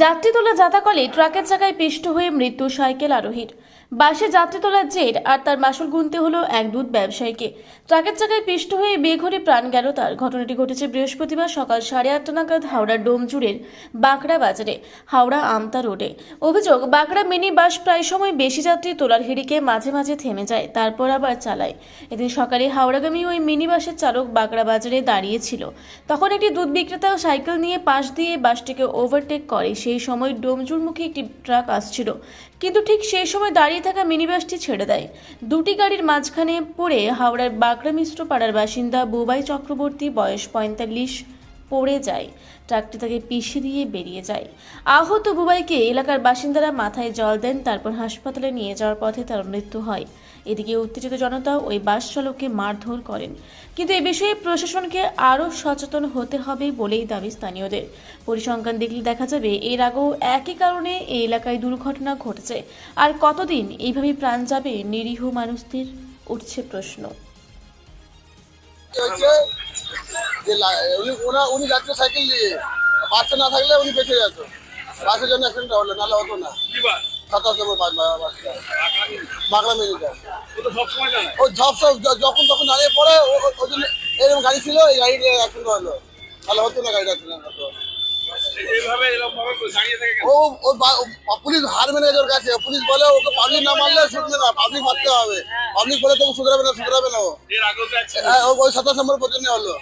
যাত্রী তোলা জাতাকলে ট্রাকের চাকায় পিষ্ট হয়ে মৃত্যু সাইকেল আরোহীর। বাসে যাত্রী তোলার জের, আর তার মাসুল গুনতে হলো এক দুধ ব্যবসায়ীকে। ট্রাকের চাকায় পিষ্ট হয়ে বেঘরে প্রাণ গেল তার। ঘটনাটি ঘটেছে বৃহস্পতিবার সকাল সাড়ে আটটা নাগাদ হাওড়ার ডোমজুড়ের বাঁকড়া বাজারে, হাওড়া আমতা রোডে। অভিযোগ, বাঁকড়া মিনি বাস প্রায় সময় বেশি যাত্রী তোলার হিড়িকে মাঝে মাঝে থেমে যায়, তারপর আবার চালায়। এদিন সকালে হাওড়াগামী ওই মিনি বাসের চালক বাঁকড়া বাজারে দাঁড়িয়ে ছিল তখন একটি দুধ বিক্রেতা সাইকেল নিয়ে পাশ দিয়ে বাসটিকে ওভারটেক করে। সেই সময় ডোমজুরমুখী একটি ট্রাক আসছিল। কিন্তু ঠিক সেই সময় দাঁড়িয়ে থাকা মিনি বাসটি ছেড়ে দেয়। দুটি গাড়ির মাঝখানে পড়ে হাওড়ার বাঁকড়া মিশ্র পাড়ার বাসিন্দা বুবাই চক্রবর্তী, বয়স পঁয়তাল্লিশ পড়ে যায়। ট্রাকটি তাকে পিষে দিয়ে বেরিয়ে যায়। আহত বুবাইকে এলাকার বাসিন্দারা মাথায় জল দেন, তারপর হাসপাতালে নিয়ে যাওয়ার পথে তার মৃত্যু হয়। এদিকে উত্তেজিত জনতা ওই বাস চালককে মারধর করেন। কিন্তু এ বিষয়ে প্রশাসনকে আরও সচেতন হতে হবে বলেই দাবি স্থানীয়দের। পরিসংখ্যান দেখলে দেখা যাবে, এর আগেও একই কারণে এই এলাকায় দুর্ঘটনা ঘটেছে। আর কতদিন এইভাবে প্রাণ যাবে, নিরীহ মানুষদের উঠছে প্রশ্ন। যে উনি ওনা উনি যাচ্ছে সাইকেল দিয়ে বাসটা না থাকলে উনি বেঁচে যেত। বাসের জন্য অ্যাক্সিডেন্ট হলো নাহলে হতো না। সাতাশ নম্বর বাসটা ও ঝপ সব যখন তখন দাঁড়িয়ে পড়ে ওই জন্য এরকম গাড়ি ছিল এই গাড়িটা অ্যাক্সিডেন্ট হলো। তাহলে হতো না গাড়িটা অ্যাক্সিডেন্ট হতো? ও পুলিশ হার মেনে ওর কাছে। পুলিশ বলে ওকে পাবলিক না মারলে শুনবে না পাবলিক মারতে হবে। পাবলিক বলে তো শুধরাবে না শুধরাবে না ও। হ্যাঁ, ওই সাতাশ নম্বর পর্যন্ত হলো?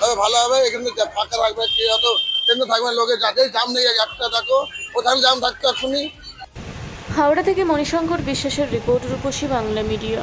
এবার ভালো হবে, এখানে ফাঁকা রাখবে কি অত থাকবে লোকে যাতে জাম নেই একটা থাকো ওখানে জাম থাকতে শুনি হাওড়া থেকে মণিশঙ্কর বিশ্বাসের রিপোর্ট রূপসী বাংলা মিডিয়া।